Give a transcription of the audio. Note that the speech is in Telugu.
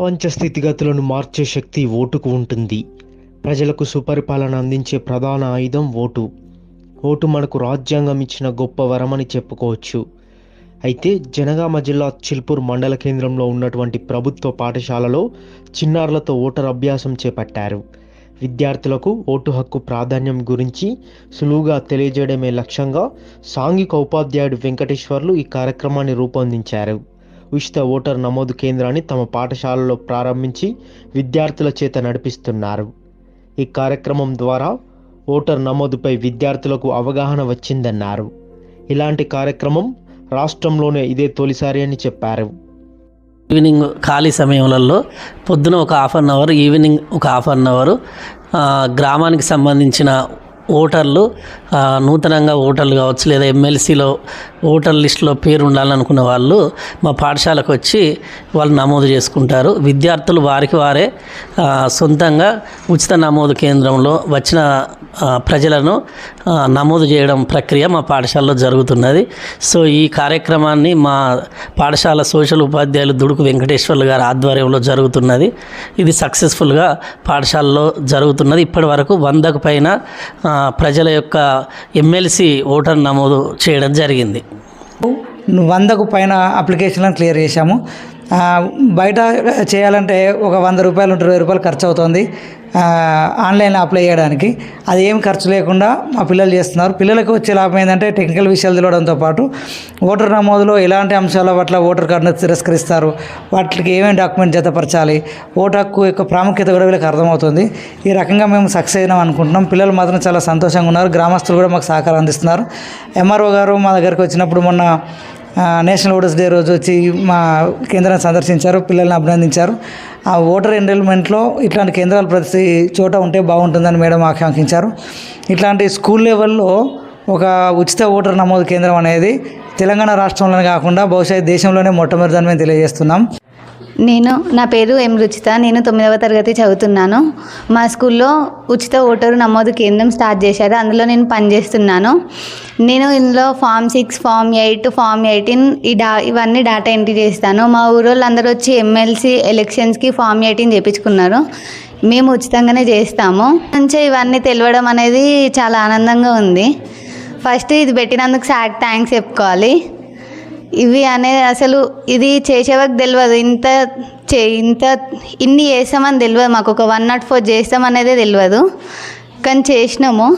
ప్రపంచ స్థితిగతులను మార్చే శక్తి ఓటుకు ఉంటుంది. ప్రజలకు సుపరిపాలన అందించే ప్రధాన ఆయుధం ఓటు. ఓటు మనకు రాజ్యాంగం ఇచ్చిన గొప్ప వరమని చెప్పుకోవచ్చు. అయితే జనగామ జిల్లా చిల్పూర్ మండల కేంద్రంలో ఉన్నటువంటి ప్రభుత్వ పాఠశాలలో చిన్నారులతో ఓటర్ అభ్యాసం చేపట్టారు. విద్యార్థులకు ఓటు హక్కు ప్రాధాన్యం గురించి సులువుగా తెలియజేయడమే లక్ష్యంగా సాంఘిక ఉపాధ్యాయుడు వెంకటేశ్వర్లు ఈ కార్యక్రమాన్ని రూపొందించారు. ఉచిత ఓటర్ నమోదు కేంద్రాన్ని తమ పాఠశాలలో ప్రారంభించి విద్యార్థుల చేత నడిపిస్తున్నారు. ఈ కార్యక్రమం ద్వారా ఓటర్ నమోదుపై విద్యార్థులకు అవగాహన వచ్చిందన్నారు. ఇలాంటి కార్యక్రమం రాష్ట్రంలోనే ఇదే తొలిసారి అని చెప్పారు. ఈవినింగ్ ఖాళీ సమయంలో పొద్దున ఒక హాఫ్ అన్ అవర్ ఈవినింగ్ ఒక హాఫ్ అన్ అవర్ గ్రామానికి సంబంధించిన ఓటర్లు నూతనంగా ఓటర్లు కావచ్చు లేదా ఎమ్మెల్సీలో ఓటర్ లిస్టులో పేరు ఉండాలనుకున్న వాళ్ళు మా పాఠశాలకు వచ్చి వాళ్ళు నమోదు చేసుకుంటారు. విద్యార్థులు వారికి వారే సొంతంగా ఉచిత నమోదు కేంద్రంలో వచ్చిన ప్రజలను నమోదు చేయడం ప్రక్రియ మా పాఠశాలలో జరుగుతున్నది. సో ఈ కార్యక్రమాన్ని మా పాఠశాల సోషల్ ఉపాధ్యాయులు దుడుకు వెంకటేశ్వర్లు గారి ఆధ్వర్యంలో జరుగుతున్నది. ఇది సక్సెస్ఫుల్గా పాఠశాలలో జరుగుతున్నది. ఇప్పటి వరకు వందకు పైన ప్రజల యొక్క ఎమ్మెల్సీ ఓటర్ నమోదు చేయడం జరిగింది. వందకు పైన అప్లికేషన్లను క్లియర్ చేశాము. బయట చేయాలంటే ఒక వంద రూపాయలు ఇరవై రూపాయలు ఖర్చు అవుతుంది. ఆన్లైన్లో అప్లై చేయడానికి. అది ఏం ఖర్చు లేకుండా మా పిల్లలు చేస్తున్నారు. పిల్లలకు వచ్చే లాభం ఏంటంటే టెక్నికల్ విషయాలు తెలియడంతో పాటు ఓటర్ నమోదులో ఎలాంటి అంశాల పట్ల ఓటర్ కార్డును తిరస్కరిస్తారు వాటికి ఏమేమి డాక్యుమెంట్ జతపరచాలి ఓటు హక్కు యొక్క ప్రాముఖ్యత కూడా వీళ్ళకి అర్థమవుతుంది. ఈ రకంగా మేము సక్సెస్ అయినాం అనుకుంటున్నాం. పిల్లలు మాత్రం చాలా సంతోషంగా ఉన్నారు. గ్రామస్తులు కూడా మాకు సహకారం అందిస్తున్నారు. ఎంఆర్ఓ గారు మా దగ్గరికి వచ్చినప్పుడు మొన్న నేషనల్ ఓటర్స్ డే రోజు వచ్చి మా కేంద్రాన్ని సందర్శించారు. పిల్లల్ని అభినందించారు. ఆ ఓటర్ ఎన్రోల్మెంట్లో ఇట్లాంటి కేంద్రాలు ప్రతి చోట ఉంటే బాగుంటుందని మేడం ఆకాంక్షించారు. ఇట్లాంటి స్కూల్ లెవెల్లో ఒక ఉచిత ఓటర్ నమోదు కేంద్రం అనేది తెలంగాణ రాష్ట్రంలోనే కాకుండా బహుశా దేశంలోనే మొట్టమొదటిదని మేము తెలియజేస్తున్నాం. నేను నా పేరు ఎం రుచిత. నేను తొమ్మిదవ తరగతి చదువుతున్నాను. మా స్కూల్లో ఉచిత ఓటరు నమోదు కేంద్రం స్టార్ట్ చేశారు. అందులో నేను పనిచేస్తున్నాను. నేను ఇందులో from six from eight from eighteen ఈ డా ఇవన్నీ డేటా ఎంట్రీ చేస్తాను. మా ఊరోళ్ళు అందరూ వచ్చి ఎమ్మెల్సీ ఎలక్షన్స్కి ఫామ్ ఎయిటీన్ చేయించుకున్నారు మేము ఉచితంగానే చేస్తాము. మంచిగా ఇవన్నీ తెలియడం అనేది చాలా ఆనందంగా ఉంది. ఫస్ట్ ఇది పెట్టినందుకు సార్ థ్యాంక్స్ చెప్పుకోవాలి. ఇవి అనేది అసలు ఇది చేసేవారికి తెలియదు. ఇంత చే ఇంత ఇన్ని చేస్తామని తెలియదు మాకు. ఒక వన్ నాట్ ఫోర్ చేస్తామనేదే తెలియదు. కానీ చేసినాము.